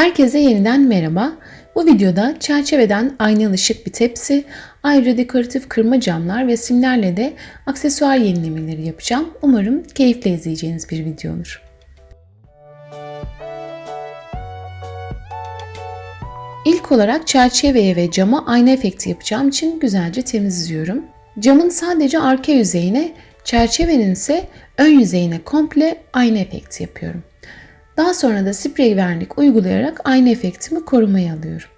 Herkese yeniden merhaba. Bu videoda çerçeveden aynalı şık bir tepsi, ayrıca dekoratif kırma camlar ve simlerle de aksesuar yenilemeleri yapacağım. Umarım keyifle izleyeceğiniz bir video olur. İlk olarak çerçeveye ve cama ayna efekti yapacağım için güzelce temizliyorum. Camın sadece arka yüzeyine, çerçevenin ise ön yüzeyine komple ayna efekti yapıyorum. Daha sonra da sprey vernik uygulayarak ayna efektimi korumaya alıyorum.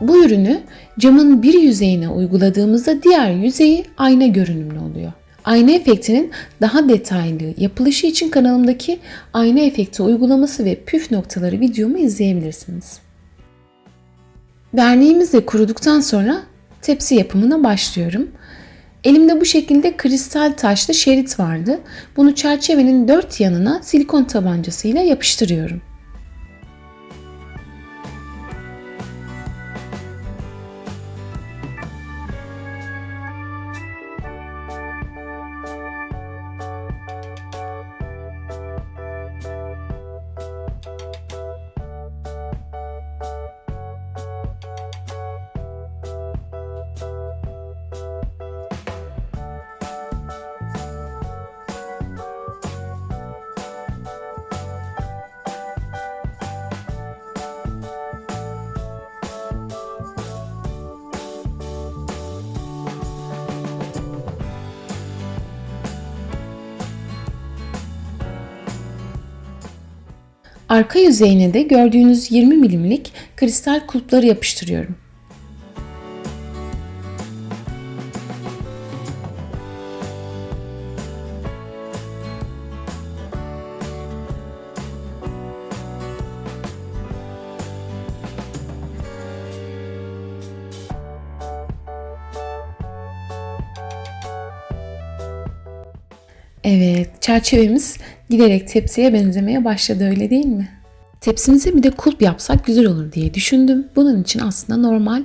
Bu ürünü camın bir yüzeyine uyguladığımızda diğer yüzeyi ayna görünümlü oluyor. Ayna efektinin daha detaylı yapılışı için kanalımdaki ayna efekti uygulaması ve püf noktaları videomu izleyebilirsiniz. Verniğimiz de kuruduktan sonra tepsi yapımına başlıyorum. Elimde bu şekilde kristal taşlı şerit vardı. Bunu çerçevenin dört yanına silikon tabancasıyla yapıştırıyorum. Arka yüzeyine de gördüğünüz 20 milimlik kristal kulpları yapıştırıyorum. Evet, çerçevemiz giderek tepsiye benzemeye başladı öyle değil mi? Tepsimize bir de kulp yapsak güzel olur diye düşündüm. Bunun için aslında normal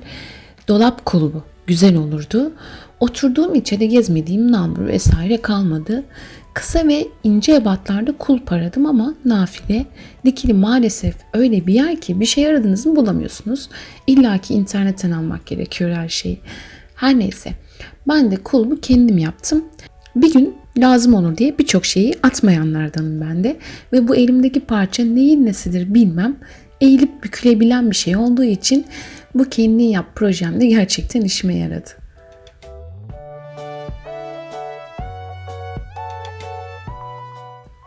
dolap kulbu güzel olurdu. Oturduğum içeride gezmediğim nambur vesaire kalmadı. Kısa ve ince ebatlarda kulp aradım ama nafile. Dikili maalesef öyle bir yer ki bir şey aradınız mı bulamıyorsunuz. İlla ki internetten almak gerekiyor her şeyi. Her neyse ben de kulbu kendim yaptım. Bir gün lazım olur diye birçok şeyi atmayanlardanım ben de. Ve bu elimdeki parça neyin nesidir bilmem. Eğilip bükülebilen bir şey olduğu için bu kendin yap projemde gerçekten işime yaradı.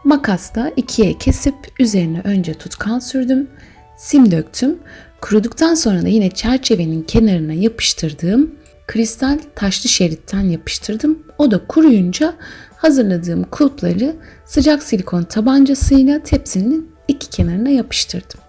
Makasla ikiye kesip üzerine önce tutkal sürdüm. Sim döktüm. Kuruduktan sonra da yine çerçevenin kenarına yapıştırdığım kristal taşlı şeritten yapıştırdım. O da kuruyunca hazırladığım kulpları sıcak silikon tabancasıyla tepsinin iki kenarına yapıştırdım.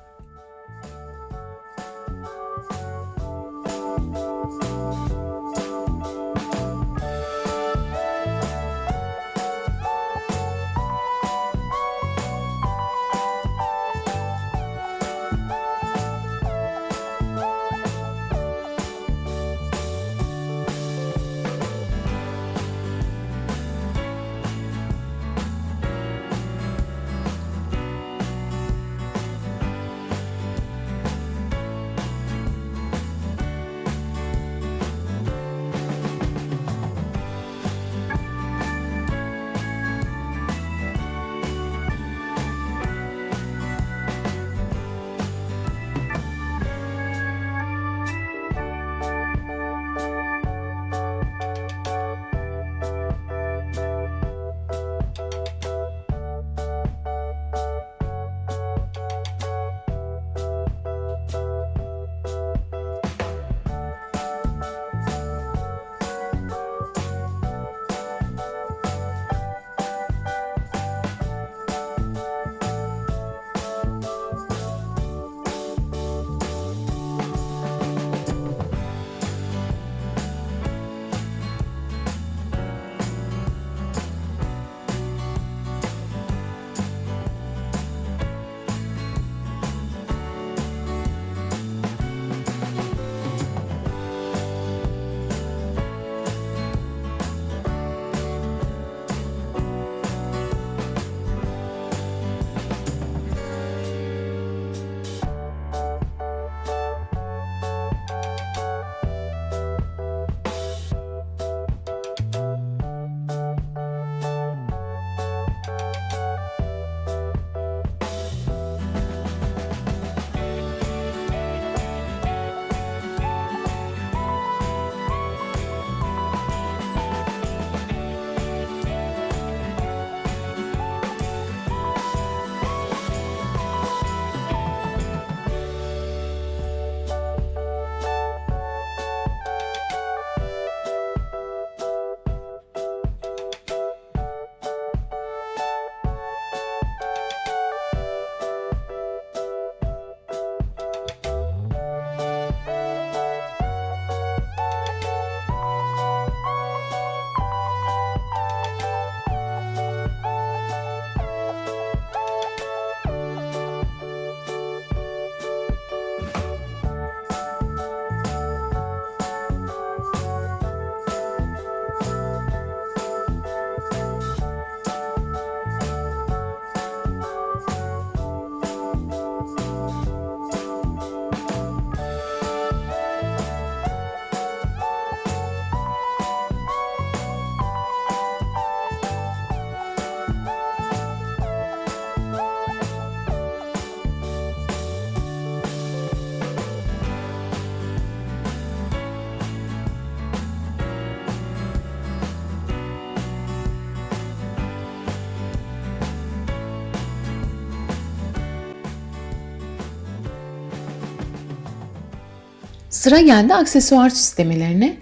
Sıra geldi aksesuar süslemelerine.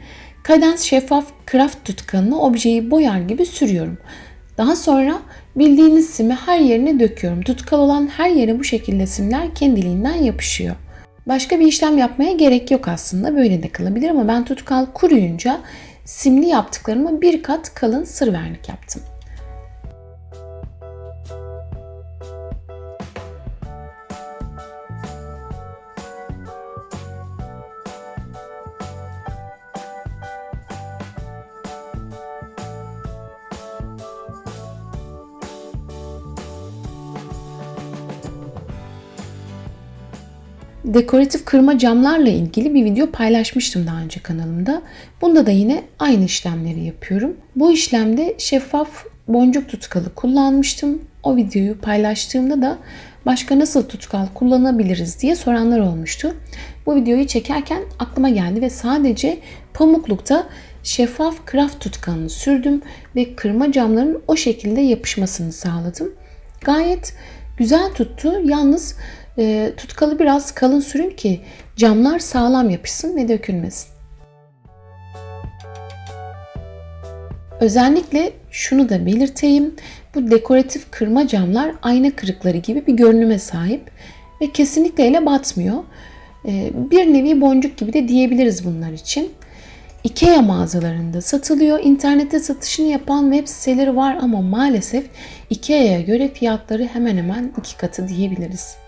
Kadens şeffaf kraft tutkanını objeyi boyar gibi sürüyorum. Daha sonra bildiğiniz simi her yerine döküyorum. Tutkal olan her yere bu şekilde simler kendiliğinden yapışıyor. Başka bir işlem yapmaya gerek yok aslında. Böyle de kalabilir ama ben tutkal kuruyunca simli yaptıklarımı bir kat kalın sır vernik yaptım. Dekoratif kırma camlarla ilgili bir video paylaşmıştım daha önce kanalımda. Bunda da yine aynı işlemleri yapıyorum. Bu işlemde şeffaf boncuk tutkalı kullanmıştım. O videoyu paylaştığımda da başka nasıl tutkal kullanabiliriz diye soranlar olmuştu. Bu videoyu çekerken aklıma geldi ve sadece pamuklukta şeffaf kraft tutkalını sürdüm ve kırma camların o şekilde yapışmasını sağladım. Gayet güzel tuttu. Yalnız e, tutkalı biraz kalın sürün ki camlar sağlam yapışsın ve dökülmesin. Özellikle şunu da belirteyim. Bu dekoratif kırma camlar ayna kırıkları gibi bir görünüme sahip ve kesinlikle ele batmıyor. E, bir nevi boncuk gibi de diyebiliriz bunlar için. IKEA mağazalarında satılıyor. İnternette satışını yapan web siteleri var ama maalesef IKEA'ya göre fiyatları hemen hemen iki katı diyebiliriz.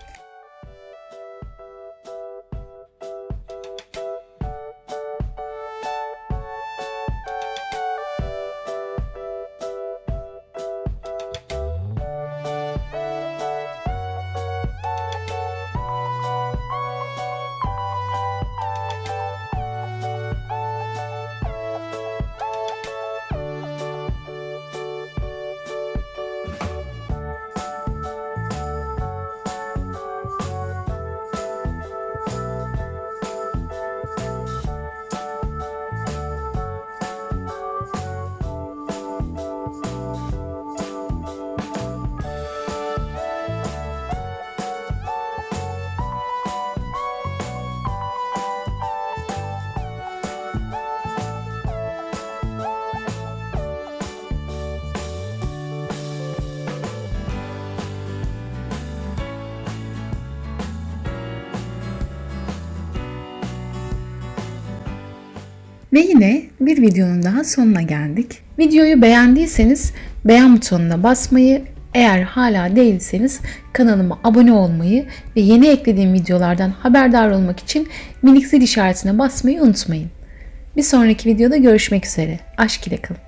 Ve yine bir videonun daha sonuna geldik. Videoyu beğendiyseniz beğen butonuna basmayı, eğer hala değilseniz kanalıma abone olmayı ve yeni eklediğim videolardan haberdar olmak için minik zil işaretine basmayı unutmayın. Bir sonraki videoda görüşmek üzere. Aşk ile kalın.